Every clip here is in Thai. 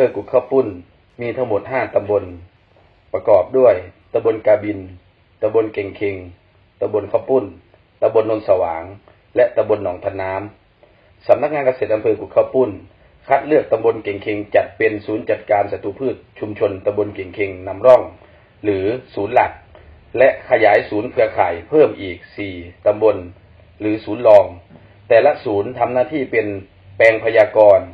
อำเภอกุดข้าวปุ้น มีทั้งหมดห้าตำบล ประกอบด้วยตำบลกาบินตำบลเก่งเคงตำบลข้าวปุ้นตำบลนนสว่าง และตำบลหนองทน้ำสำนักงานเกษตรอำเภอกุดข้าวปุ้น คัดเลือกตำบลเก่งเคงจัดเป็นศูนย์จัดการศัตรูพืชชุมชนตำบลเก่งเคงนำร่อง หรือศูนย์หลัก และขยายศูนย์เครือข่ายเพิ่มอีก4ตำบล หรือศูนย์รอง แต่ละศูนย์ทำหน้าที่เป็นแปลงพยากรณ์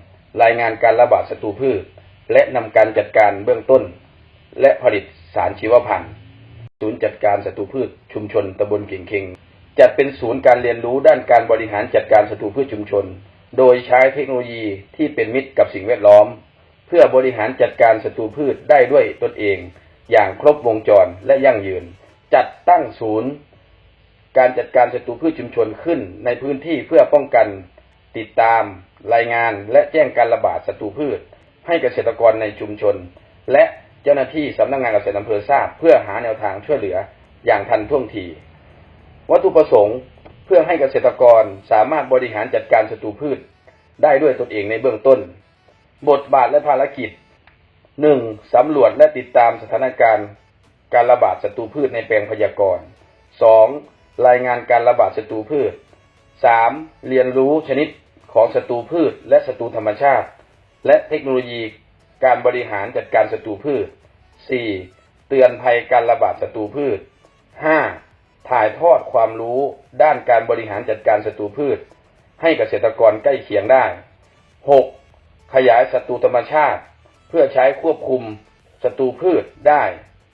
รายงานการระบาดศัตรูพืช และนำการจัดการเบื้องต้น และผลิตสารชีวพันธุ์ ศูนย์จัดการศัตรูพืชชุมชนตำบลเก่งเคงจัดเป็นศูนย์การเรียนรู้ด้านการบริหารจัดการศัตรูพืชชุมชน โดยใช้เทคโนโลยีที่เป็นมิตรกับสิ่งแวดล้อม เพื่อบริหารจัดการศัตรูพืชได้ด้วยตนเอง อย่างครบวงจรและยั่งยืน จัดตั้งศูนย์ การจัดการศัตรูพืชชุมชนขึ้นในพื้นที่เพื่อป้องกัน ติดตาม รายงานและแจ้งการระบาดศัตรูพืช ให้เกษตรกรในชุมชน และเจ้าหน้าที่สำนักงานเกษตรอำเภอทราบ เพื่อหาแนวทางช่วยเหลืออย่างทันท่วงที วัตถุประสงค์เพื่อให้เกษตรกรสามารถบริหารจัดการศัตรูพืชได้ด้วยตนเองในเบื้องต้น บทบาทและภารกิจ 1. สำรวจและติดตามสถานการณ์การระบาดศัตรูพืชในแปลงพยากรณ์ 2. รายงานการระบาดศัตรูพืช 3. เรียนรู้ชนิดของศัตรูพืชและศัตรูธรรมชาติ และเทคโนโลยีการบริหารจัดการศัตรูพืช 4. เตือนภัยการระบาดศัตรูพืช 5. ถ่ายทอดความรู้ด้านการบริหารจัดการศัตรูพืช ให้เกษตรกรใกล้เคียงได้ 6. ขยายศัตรูธรรมชาติ เพื่อใช้ควบคุมศัตรูพืชได้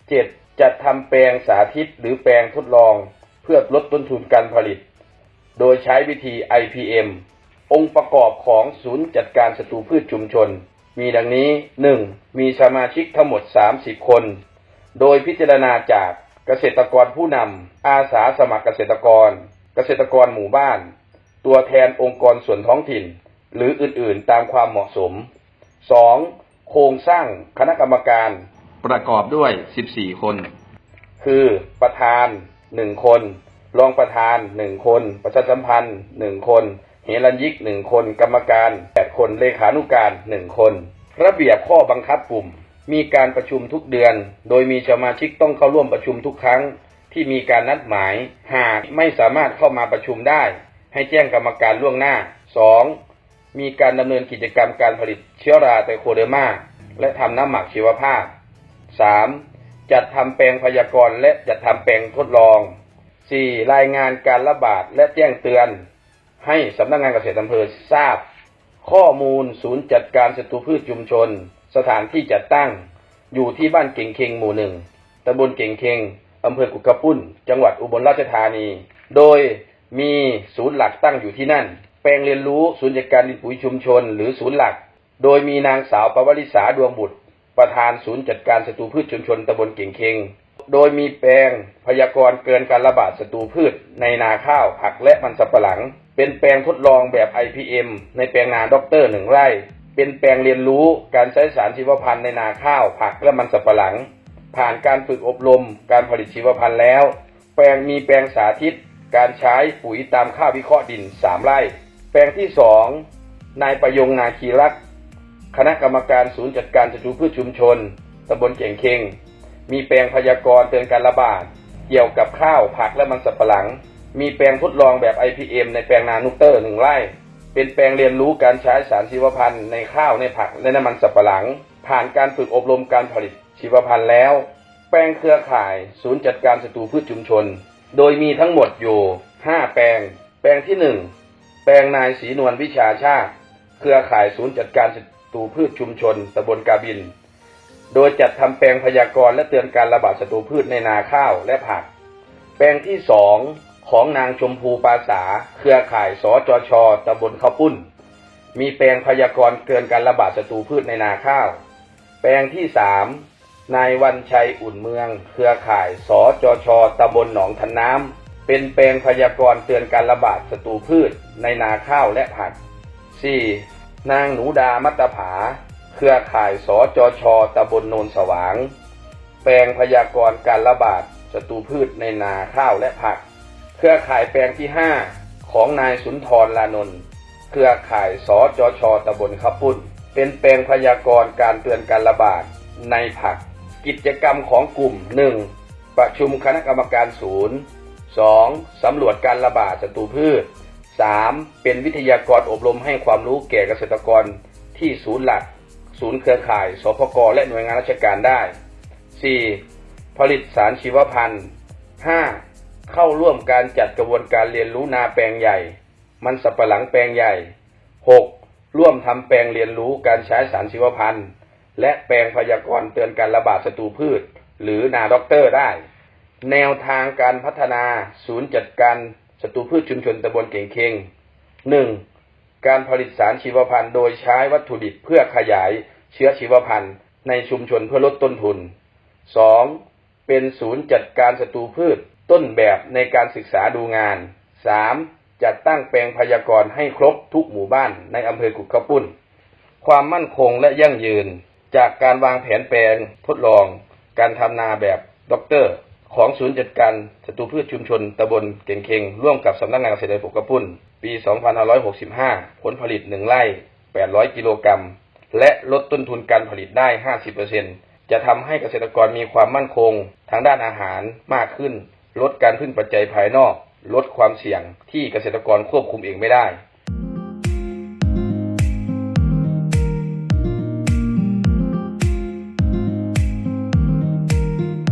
7. จัดทำแปลงสาธิตหรือแปลงทดลอง เพื่อลดต้นทุนการผลิต โดยใช้วิธี IPM องค์ประกอบของศูนย์จัดการศัตรูพืชชุมชน มีดังนี้ 1. มีสมาชิกทั้งหมด 30 คน โดยพิจารณาจากเกษตรกรผู้นำอาสาสมัครเกษตรกร เกษตรกรหมู่บ้าน ตัวแทนองค์กรส่วนท้องถิ่น หรืออื่นๆตามความเหมาะสม 2. โครงสร้างคณะกรรมการประกอบด้วย 14 คน คือประธาน 1 คน รองประธาน 1 คน ประชาสัมพันธ์ 1 คน เฮรัญยิก1คน กรรมการ8คนเลขานุการ1คน ระเบียบข้อบังคับกลุ่ม มีการประชุมทุกเดือน โดยมีสมาชิกต้องเข้าร่วมประชุมทุกครั้ง ที่มีการนัดหมาย หากไม่สามารถเข้ามาประชุมได้ ให้แจ้งกรรมการล่วงหน้า 2. มีการดำเนินกิจกรรมการผลิตเชื้อราไตโคเดอร์มาและทำน้ำหมักชีวภาพ 3. จัดทำแปลงพยากรณ์และจัดทำแปลงทดลอง 4. รายงานการระบาดและแจ้งเตือน ให้สำนักงานเกษตรอำเภอทราบ ข้อมูลศูนย์จัดการศัตรูพืชชุมชน สถานที่จัดตั้ง อยู่ที่บ้านเก่งเคงหมู่หนึ่งตำบลเก่งเคงอำเภอกุกกระปุ้นจังหวัดอุบลราชธานี โดยมีศูนย์หลักตั้งอยู่ที่นั่น แปลงเรียนรู้ศูนย์จัดการดินปุ๋ยชุมชน หรือศูนย์หลัก โดยมีนางสาวปวริษาดวงบุตร ประธานศูนย์จัดการศัตรูพืชชุมชนตำบลเก่งเคงโดยมีแปลงพยากรณ์เกินการระบาดศัตรูพืชในนาข้าวผักและมันสำปะหลัง เป็นแปลงทดลองแบบ IPM ในแปลงนาด็อกเตอร์หนึ่งไร่ เป็นแปลงเรียนรู้การใช้สารชีวพันธุ์ในนาข้าว ผักและมันสำปะหลัง ผ่านการฝึกอบรม การผลิตชีวพันธุ์แล้ว แปลงมีแปลงสาธิต การใช้ปุ๋ยตามค่าวิเคราะห์ดิน 3 ไร่ แปลงที่ 2 นายประยงนาคีรัก คณะกรรมการศูนย์จัดการศัตรูพืชชุมชนตำบลเก่งเคงมีแปลงพยากรณ์เตือนการระบาด เกี่ยวกับข้าวผักและมันสับปะหลัง มีแปลงทดลองแบบ IPM ในแปลงนานุกเตอร์หนึ่งไร่ เป็นแปลงเรียนรู้การใช้สารชีวพันธุ์ในข้าวในผักและน้ำมันสับปะหลัง ผ่านการฝึกอบรมการผลิตชีวพันธุ์แล้ว แปลงเครือข่าย ศูนย์จัดการศัตรูพืชชุมชน โดยมีทั้งหมดอยู่ 5 แปลง แปลงที่ 1 แปลงนายศรีนวลวิชาชาติ เครือข่ายศูนย์จัดการศัตรูพืชชุมชนตำบลกาบิน โดยจัดทำแปลงพยากรณ์และเตือนการระบาดศัตรูพืชในนาข้าวและผัก แปลงที่สอง ของนางชมพูปาษาเครือข่ายสจชตำบลข้าวปุ้น มีแปลงพยากรณ์เตือนการระบาดศัตรูพืชในนาข้าว แปลงที่สามนายวันชัยอุ่นเมือง เครือข่ายสจชตำบลหนองทันน้ำเป็นแปลงพยากรณ์เตือนการระบาดศัตรูพืชในนาข้าวและผัก 4. นางหนูดามัตตผา เครือข่ายสจชตำบลโนนสว่าง แปลงพยากรณ์การระบาดศัตรูพืชในนาข้าวและผัก เครือข่ายแปลงที่ 5 ของนายสุนทรลานนท์เครือข่ายสจชตำบลข้าวปุ้นเป็นแปลงพยากรณ์การเตือนการระบาดในผัก กิจกรรมของกลุ่ม 1. ประชุมคณะกรรมการศูนย์ 2. สำรวจการระบาดศัตรูพืช 3. เป็นวิทยากรอบรมให้ความรู้แก่เกษตรกรที่ศูนย์หลัก ศูนย์เครือข่าย สพกและหน่วยงานราชการได้ 4. ผลิตสารชีวพันธุ์ 5. เข้าร่วมการจัดกระบวนการเรียนรู้นาแปลงใหญ่ มันสับปะหลังแปลงใหญ่ 6. ร่วมทำแปลงเรียนรู้การใช้สารชีวพันธุ์และแปลงพยากรณ์เตือนการระบาดศัตรูพืช หรือนาด็อกเตอร์ได้ แนวทางการพัฒนาศูนย์จัดการศัตรูพืชชุมชนตำบลเก่งเคง 1. การผลิตสารชีวพันธุ์โดยใช้วัตถุดิบเพื่อขยายเชื้อชีวพันธุ์ในชุมชนเพื่อลดต้นทุน 2. เป็นศูนย์จัดการศัตรูพืช ต้นแบบในการศึกษาดูงาน 3. จัดตั้งแปลงพยากรณ์ให้ครบทุกหมู่บ้านในอำเภอกุดข้าวปุ้น ความมั่นคงและยั่งยืน จากการวางแผนแปลงทดลอง การทำนาแบบด็อกเตอร์ ของศูนย์จัดการศัตรูพืชชุมชนตำบลเก่งเคงร่วมกับสำนักงานเกษตรปกกระปุ้นปี 2565 ผลผลิต 1 ไร่ 800 กิโลกรัม และลดต้นทุนการผลิตได้ 50%จะทำให้เกษตรกรมีความมั่นคงทางด้านอาหารมากขึ้น ลดการพึ่งปัจจัยภายนอก ลดความเสี่ยงที่เกษตรกรควบคุมเองไม่ได้